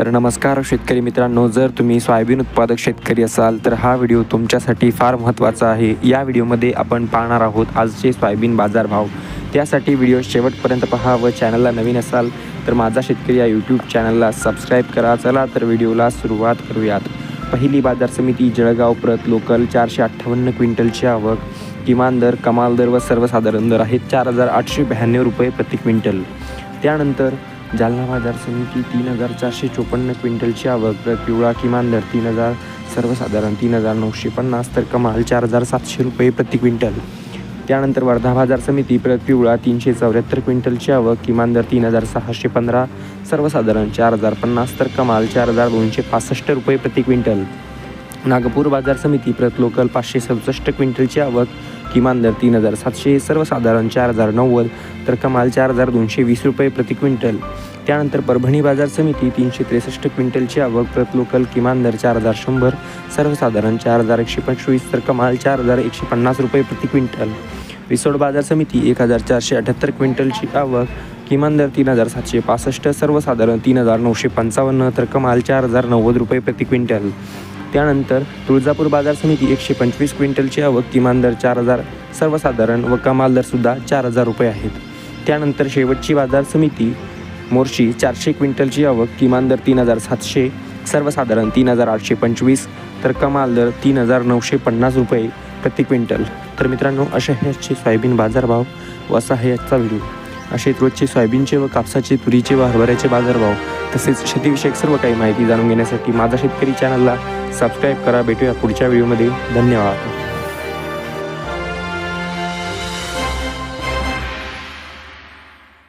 तर नमस्कार शेतकरी मित्रांनो जर तुम्ही सोयाबीन उत्पादक शेतकरी असाल तर हा व्हिडिओ तुमच्यासाठी फार महत्त्वाचा आहे. या व्हिडिओमध्ये आपण पाहणार आहोत आजचे सोयाबीन बाजारभाव. त्यासाठी व्हिडिओ शेवटपर्यंत पहा व चॅनलला नवीन असाल तर माझा शेतकरी या यूट्यूब चॅनलला सबस्क्राईब करा. चला तर व्हिडिओला सुरुवात करूयात. पहिली बाजार समिती जळगाव प्रत लोकल चारशे अठ्ठावन्न क्विंटलची आवक. किमान दर कमाल दर व सर्वसाधारण दर आहेत चार हजार आठशे ब्याण्णव रुपये प्रति क्विंटल. त्यानंतर जालना बाजार समिती तीन हजार चारशे चोपन्न क्विंटलची आवक. प्रत पिवळा किमान दर तीन हजार सर्वसाधारण तीन हजार नऊशे पन्नास तर कमाल चार हजार सातशे रुपये प्रति क्विंटल. त्यानंतर वर्धा बाजार समिती प्रत पिवळा तीनशे चौऱ्याहत्तर क्विंटलची आवक किमान दर तीन हजार सहाशे पंधरा सर्वसाधारण चार हजार पन्नास तर कमाल चार हजार दोनशे पासष्ट रुपये प्रति क्विंटल. नागपूर बाजार समिती प्रत लोकल पाचशे सदुसष्ट क्विंटलची आवक किमान दर तीन हजार सातशे सर्वसाधारण चार हजार नव्वद तर कमाल चार हजार दोनशे वीस रुपये प्रति क्विंटल. त्यानंतर परभणी बाजार समिती तीनशे त्रेसष्ट क्विंटलची आवक प्रत लोकल किमान दर चार हजार शंभर सर्वसाधारण चार हजार एकशे पंचवीस तर कमाल चार हजार एकशे पन्नास रुपये प्रति क्विंटल. रिसोड बाजार समिती एक हजार चारशे अठ्याहत्तर क्विंटलची आवक किमान दर तीन हजार सातशे पासष्ट सर्वसाधारण तीन हजार नऊशे पंचावन्न तर कमाल चार हजार नव्वद रुपये प्रति क्विंटल. त्यानंतर तुळजापूर बाजार समिती एकशे पंचवीस क्विंटलची आवक किमान दर चार हजार सर्वसाधारण व कमाल दरसुद्धा चार हजार रुपये आहेत. त्यानंतर शेवटची बाजार समिती मोर्शी चारशे क्विंटलची आवक किमान दर तीन हजार सातशे सर्वसाधारण तीन हजार आठशे पंचवीस तर कमाल दर तीन हजार नऊशे पन्नास रुपये प्रति क्विंटल. तर मित्रांनो असे ह्याचे सोयाबीन बाजारभाव व असा आहे याचा व्हिडिओ. असे रोजचे सोयाबीनचे व कापसाचे तुरीचे व हरभऱ्याचे बाजारभाव तसेच शेतीविषयक सर्व काही माहिती जाणून घेण्यासाठी माझा शेतकरी चॅनलला सबस्क्राईब करा भेटूया पुढच्या व्हिडिओमध्ये. धन्यवाद.